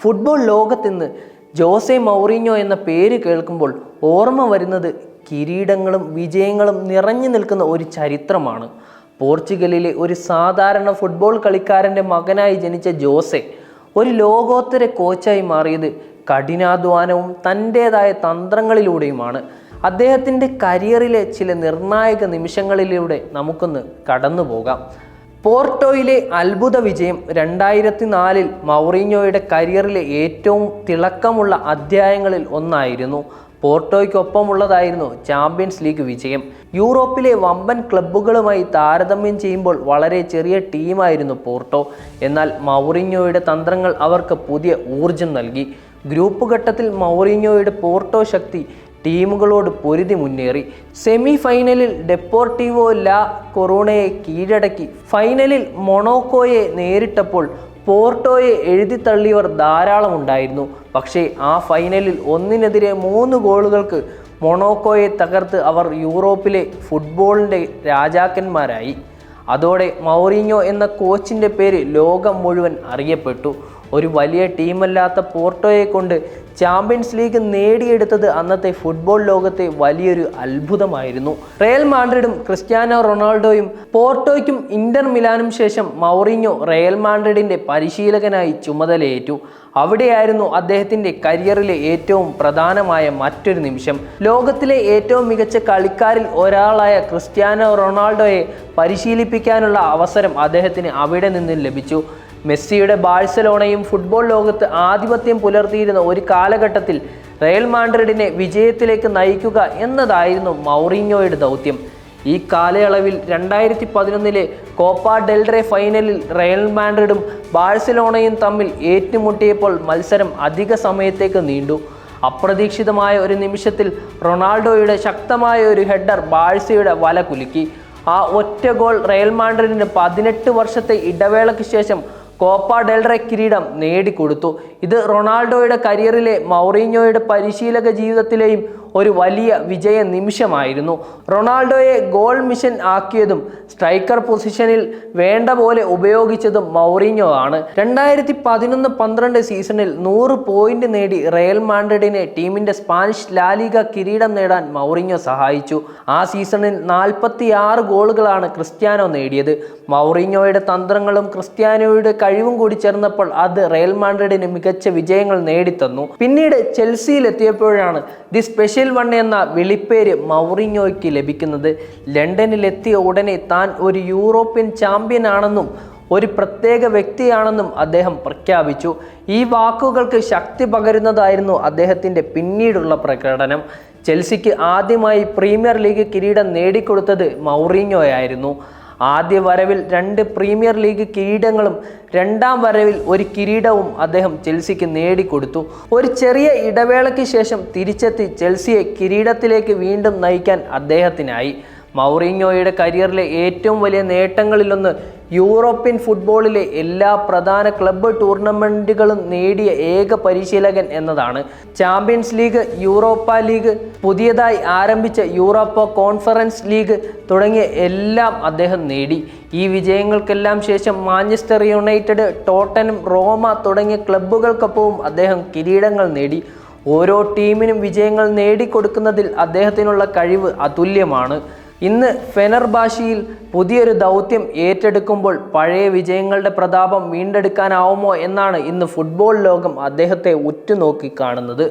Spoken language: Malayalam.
ഫുട്ബോൾ ലോകത്തിന്ന് ജോസെ മൗറീഞ്ഞോ എന്ന പേര് കേൾക്കുമ്പോൾ ഓർമ്മ വരുന്നത് കിരീടങ്ങളും വിജയങ്ങളും നിറഞ്ഞു നിൽക്കുന്ന ഒരു ചരിത്രമാണ്. പോർച്ചുഗലിലെ ഒരു സാധാരണ ഫുട്ബോൾ കളിക്കാരന്റെ മകനായി ജനിച്ച ജോസെ ഒരു ലോകോത്തര കോച്ചായി മാറിയത് കഠിനാധ്വാനവും തന്റേതായ തന്ത്രങ്ങളിലൂടെയുമാണ്. അദ്ദേഹത്തിന്റെ കരിയറിലെ ചില നിർണായക നിമിഷങ്ങളിലൂടെ നമുക്കൊന്ന് കടന്നു പോകാം പോർട്ടോയിലെ അത്ഭുത വിജയം രണ്ടായിരത്തി നാലിൽ മൗറീഞ്ഞോയുടെ കരിയറിലെ ഏറ്റവും തിളക്കമുള്ള അധ്യായങ്ങളിൽ ഒന്നായിരുന്നു. പോർട്ടോയ്ക്കൊപ്പമുള്ളതായിരുന്നു ചാമ്പ്യൻസ് ലീഗ് വിജയം. യൂറോപ്പിലെ വമ്പൻ ക്ലബ്ബുകളുമായി താരതമ്യം ചെയ്യുമ്പോൾ വളരെ ചെറിയ ടീമായിരുന്നു പോർട്ടോ. എന്നാൽ മൗറിഞ്ഞോയുടെ തന്ത്രങ്ങൾ അവർക്ക് പുതിയ ഊർജം നൽകി. ഗ്രൂപ്പ് ഘട്ടത്തിൽ മൗറിഞ്ഞോയുടെ പോർട്ടോ ശക്തി ടീമുകളോട് പൊരുതി മുന്നേറി. സെമി ഫൈനലിൽ ഡെപ്പോർട്ടീവോ ലാ കൊറോണയെ കീഴടക്കി. ഫൈനലിൽ മൊണോക്കോയെ നേരിട്ടപ്പോൾ പോർട്ടോയെ എഴുതിത്തള്ളിയവർ ധാരാളം ഉണ്ടായിരുന്നു പക്ഷേ ആ ഫൈനലിൽ ഒന്നിനെതിരെ മൂന്ന് ഗോളുകൾക്ക് മൊണോക്കോയെ തകർത്ത് അവർ യൂറോപ്പിലെ ഫുട്ബോളിന്റെ രാജാക്കന്മാരായി. അതോടെ മൗറീഞ്ഞോ എന്ന കോച്ചിന്റെ പേര് ലോകം മുഴുവൻ അറിയപ്പെട്ടു. ഒരു വലിയ ടീമല്ലാത്ത പോർട്ടോയെ കൊണ്ട് ചാമ്പ്യൻസ് ലീഗ് നേടിയെടുത്തത് അന്നത്തെ ഫുട്ബോൾ ലോകത്തെ വലിയൊരു അത്ഭുതമായിരുന്നു. റയൽ മാഡ്രിഡും ക്രിസ്ത്യാനോ റൊണാൾഡോയും പോർട്ടോയ്ക്കും ഇന്റർ മിലാനും ശേഷം മൗറിഞ്ഞോ റയൽ മാഡ്രിഡിന്റെ പരിശീലകനായി ചുമതലയേറ്റു. അവിടെയായിരുന്നു അദ്ദേഹത്തിന്റെ കരിയറിലെ ഏറ്റവും പ്രധാനമായ മറ്റൊരു നിമിഷം. ലോകത്തിലെ ഏറ്റവും മികച്ച കളിക്കാരിൽ ഒരാളായ ക്രിസ്ത്യാനോ റൊണാൾഡോയെ പരിശീലിപ്പിക്കാനുള്ള അവസരം അദ്ദേഹത്തിന് അവിടെ നിന്ന് ലഭിച്ചു. മെസ്സിയുടെ ബാഴ്സലോണയും ഫുട്ബോൾ ലോകത്ത് ആധിപത്യം പുലർത്തിയിരുന്ന ഒരു കാലഘട്ടത്തിൽ റയൽ മാഡ്രിഡിനെ വിജയത്തിലേക്ക് നയിക്കുക എന്നതായിരുന്നു മൗറിഞ്ഞോയുടെ ദൗത്യം. ഈ കാലയളവിൽ രണ്ടായിരത്തി പതിനൊന്നിലെ കോപ്പ ഡെൽറെ ഫൈനലിൽ റയൽ മാഡ്രിഡും ബാഴ്സലോണയും തമ്മിൽ ഏറ്റുമുട്ടിയപ്പോൾ മത്സരം അധിക സമയത്തേക്ക് നീണ്ടു. അപ്രതീക്ഷിതമായ ഒരു നിമിഷത്തിൽ റൊണാൾഡോയുടെ ശക്തമായ ഒരു ഹെഡർ ബാഴ്സയുടെ വല കുലുക്കി. ആ ഒറ്റ ഗോൾ റയൽ മാഡ്രിഡിന് പതിനെട്ട് വർഷത്തെ ഇടവേളയ്ക്ക് ശേഷം കോപ്പ ഡെൽറെ കിരീടം നേടിക്കൊടുത്തു. ഇത് റൊണാൾഡോയുടെ കരിയറിലെ മൗറീഞ്ഞോയുടെ പരിശീലക ജീവിതത്തിലെയും ഒരു വലിയ വിജയ നിമിഷമായിരുന്നു. റൊണാൾഡോയെ ഗോൾ മിഷൻ ആക്കിയതും സ്ട്രൈക്കർ പൊസിഷനിൽ വേണ്ട പോലെ ഉപയോഗിച്ചതും മൗറിഞ്ഞോ ആണ്. രണ്ടായിരത്തി പതിനൊന്ന് പന്ത്രണ്ട് സീസണിൽ നൂറ് പോയിന്റ് നേടി റയൽ മാഡ്രിഡിനെ ടീമിന്റെ സ്പാനിഷ് ലാലിക കിരീടം നേടാൻ മൗറിഞ്ഞോ സഹായിച്ചു. ആ സീസണിൽ നാൽപ്പത്തി ആറ് ഗോളുകളാണ് ക്രിസ്ത്യാനോ നേടിയത്. മൗറിഞ്ഞോയുടെ തന്ത്രങ്ങളും ക്രിസ്ത്യാനോയുടെ കഴിവും കൂടി ചേർന്നപ്പോൾ അത് റയൽ മാഡ്രിഡിന് മികച്ച വിജയങ്ങൾ നേടിത്തന്നു. പിന്നീട് ചെൽസിയിൽ എത്തിയപ്പോഴാണ് ദി സ്പെഷ്യൽ വൺ എന്ന വിളിപ്പേര് മൗറിഞ്ഞോയ്ക്ക് ലഭിക്കുന്നത് ലണ്ടനിലെത്തിയ ഉടനെ താൻ ഒരു യൂറോപ്യൻ ചാമ്പ്യൻ ആണെന്നും ഒരു പ്രത്യേക വ്യക്തിയാണെന്നും അദ്ദേഹം പ്രഖ്യാപിച്ചു. ഈ വാക്കുകൾക്ക് ശക്തി പകരുന്നതായിരുന്നു അദ്ദേഹത്തിന്റെ പിന്നീടുള്ള പ്രകടനം. ചെൽസിക്ക് ആദ്യമായി പ്രീമിയർ ലീഗ് കിരീടം നേടിക്കൊടുത്തത് മൗറീഞ്ഞോയായിരുന്നു. ആദ്യ വരവിൽ രണ്ട് പ്രീമിയർ ലീഗ് കിരീടങ്ങളും രണ്ടാം വരവിൽ ഒരു കിരീടവും അദ്ദേഹം ചെൽസിക്ക് നേടിക്കൊടുത്തു. ഒരു ചെറിയ ഇടവേളയ്ക്ക് ശേഷം തിരിച്ചെത്തി ചെൽസിയെ കിരീടത്തിലേക്ക് വീണ്ടും നയിക്കാൻ അദ്ദേഹത്തിനായി. മൗറീഞ്ഞോയുടെ കരിയറിലെ ഏറ്റവും വലിയ നേട്ടങ്ങളിലൊന്ന് യൂറോപ്യൻ ഫുട്ബോളിലെ എല്ലാ പ്രധാന ക്ലബ്ബ് ടൂർണമെന്റുകളും നേടിയ ഏക പരിശീലകൻ എന്നതാണ്. ചാമ്പ്യൻസ് ലീഗ് യൂറോപ്പ ലീഗ് പുതിയതായി ആരംഭിച്ച യൂറോപ്പ കോൺഫറൻസ് ലീഗ് തുടങ്ങിയ എല്ലാം അദ്ദേഹം നേടി. ഈ വിജയങ്ങൾക്കെല്ലാം ശേഷം മാഞ്ചസ്റ്റർ യുണൈറ്റഡ് ടോട്ടനും റോമ തുടങ്ങിയ ക്ലബ്ബുകൾക്കൊപ്പവും അദ്ദേഹം കിരീടങ്ങൾ നേടി. ഓരോ ടീമിനും വിജയങ്ങൾ നേടിക്കൊടുക്കുന്നതിൽ അദ്ദേഹത്തിനുള്ള കഴിവ് അതുല്യമാണ്. ഇന്ന് ഫെനർബാഷിയിൽ പുതിയൊരു ദൗത്യം ഏറ്റെടുക്കുമ്പോൾ പഴയ വിജയങ്ങളുടെ പ്രതാപം വീണ്ടെടുക്കാനാവുമോ എന്നാണ് ഇന്ന് ഫുട്ബോൾ ലോകം അദ്ദേഹത്തെ ഉറ്റുനോക്കി കാണുന്നത്.